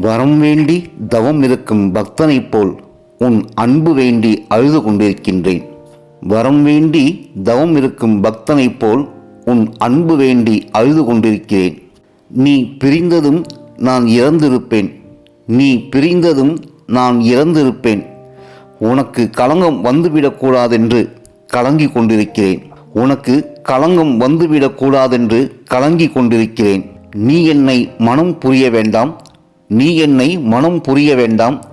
வரம் வேண்டி தவம் இருக்கும் பக்தனைப் போல் உன் அன்பு வேண்டி அழுது கொண்டிருக்கின்றேன். வரம் வேண்டி தவம் இருக்கும் பக்தனைப் போல் உன் அன்பு வேண்டி அழுது கொண்டிருக்கிறேன். நீ பிரிந்ததும் நான் இறந்திருப்பேன். நீ பிரிந்ததும் நான் இறந்திருப்பேன். உனக்கு களங்கம் வந்துவிடக்கூடாதென்று கலங்கி கொண்டிருக்கிறேன். உனக்கு களங்கம் வந்துவிடக்கூடாதென்று கலங்கி கொண்டிருக்கிறேன். நீ என்னை மனம் புரிய வேண்டாம். நீ என்னை மனம் புரிய வேண்டாம்.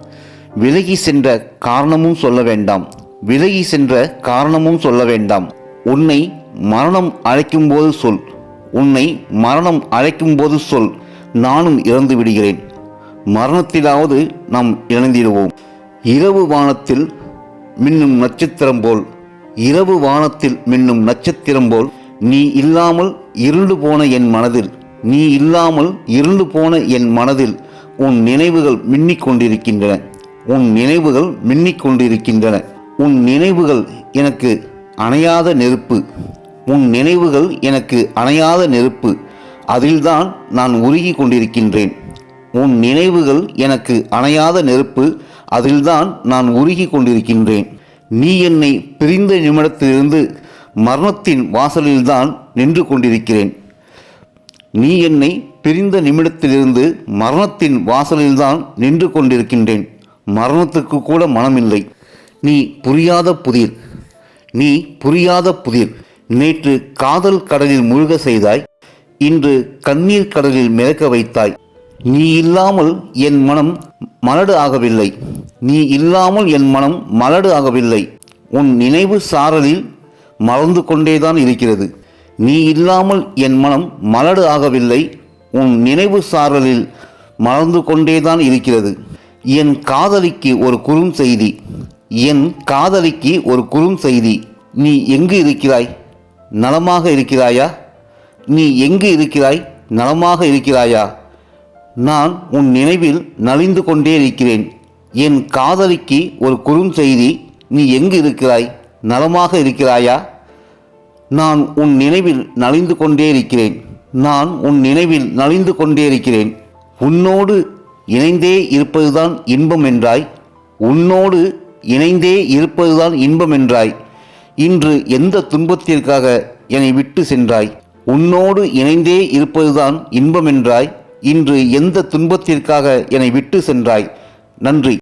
விலகி சென்ற காரணமும் சொல்ல வேண்டாம். விலகி சென்ற காரணமும் சொல்ல வேண்டாம். உன்னை மரணம் அழைக்கும்போது சொல். உன்னை மரணம் அழைக்கும்போது சொல். நானும் இறந்து விடுகிறேன். மரணத்திலாவது நாம் இணைந்திடுவோம். இரவு வானத்தில் மின்னும் நட்சத்திரம் போல். இரவு வானத்தில் மின்னும் நட்சத்திரம் போல். நீ இல்லாமல் இருண்டு போன என் மனதில். நீ இல்லாமல் இருண்டு போன என் மனதில். உன் நினைவுகள் மின்னிக் கொண்டிருக்கின்றன உன் நினைவுகள் மின்னிக் கொண்டிருக்கின்றன உன் நினைவுகள் எனக்கு அணையாத நெருப்பு. உன் நினைவுகள் எனக்கு அணையாத நெருப்பு. அதில்தான் நான் உருகி கொண்டிருக்கின்றேன். உன் நினைவுகள் எனக்கு அணையாத நெருப்பு. அதில்தான் நான் உருகி கொண்டிருக்கின்றேன். நீ என்னை பிரிந்த நிமிடத்திலிருந்து மரணத்தின் வாசலில்தான் நின்று கொண்டிருக்கிறேன். நீ என்னை பிரிந்த நிமிடத்திலிருந்து மரணத்தின் வாசலில்தான் நின்று கொண்டிருக்கின்றேன். மரணத்துக்கு கூட மனமில்லை. நீ புரியாத புதிர். நீ புரியாத புதிர். நேற்று காதல் கடலில் முழுக செய்தாய். இன்று கண்ணீர் கடலில் மிதக்க வைத்தாய். நீ இல்லாமல் என் மனம் மலடு ஆகவில்லை. நீ இல்லாமல் என் மனம் மலடு ஆகவில்லை. உன் நினைவு சாரலில் மறந்து கொண்டேதான் இருக்கிறது. நீ இல்லாமல் என் மனம் மலடு ஆகவில்லை. உன் நினைவு சாரலில் மறந்து கொண்டேதான் இருக்கிறது. என் காதலிக்கு ஒரு குறும் செய்தி. என் காதலிக்கு ஒரு குறும் செய்தி. நீ எங்கு இருக்கிறாய்? நலமாக இருக்கிறாயா? நீ எங்கு இருக்கிறாய்? நலமாக இருக்கிறாயா? நான் உன் நினைவில் நலிந்து கொண்டே இருக்கிறேன். என் காதலிக்கு ஒரு குறும் செய்தி. நீ எங்கு இருக்கிறாய்? நலமாக இருக்கிறாயா? நான் உன் நினைவில் நலிந்து கொண்டே இருக்கிறேன். நான் உன் நினைவில் நலிந்து கொண்டே இருக்கிறேன். உன்னோடு இணைந்தே இருப்பதுதான் இன்பம் என்றாய். உன்னோடு இணைந்தே இருப்பதுதான் இன்பம் என்றாய். இன்று எந்த துன்பத்திற்காக என்னை விட்டு சென்றாய்? உன்னோடு இணைந்தே இருப்பதுதான் இன்பம் என்றாய். இன்று எந்த துன்பத்திற்காக என்னை விட்டு சென்றாய்? நன்றி.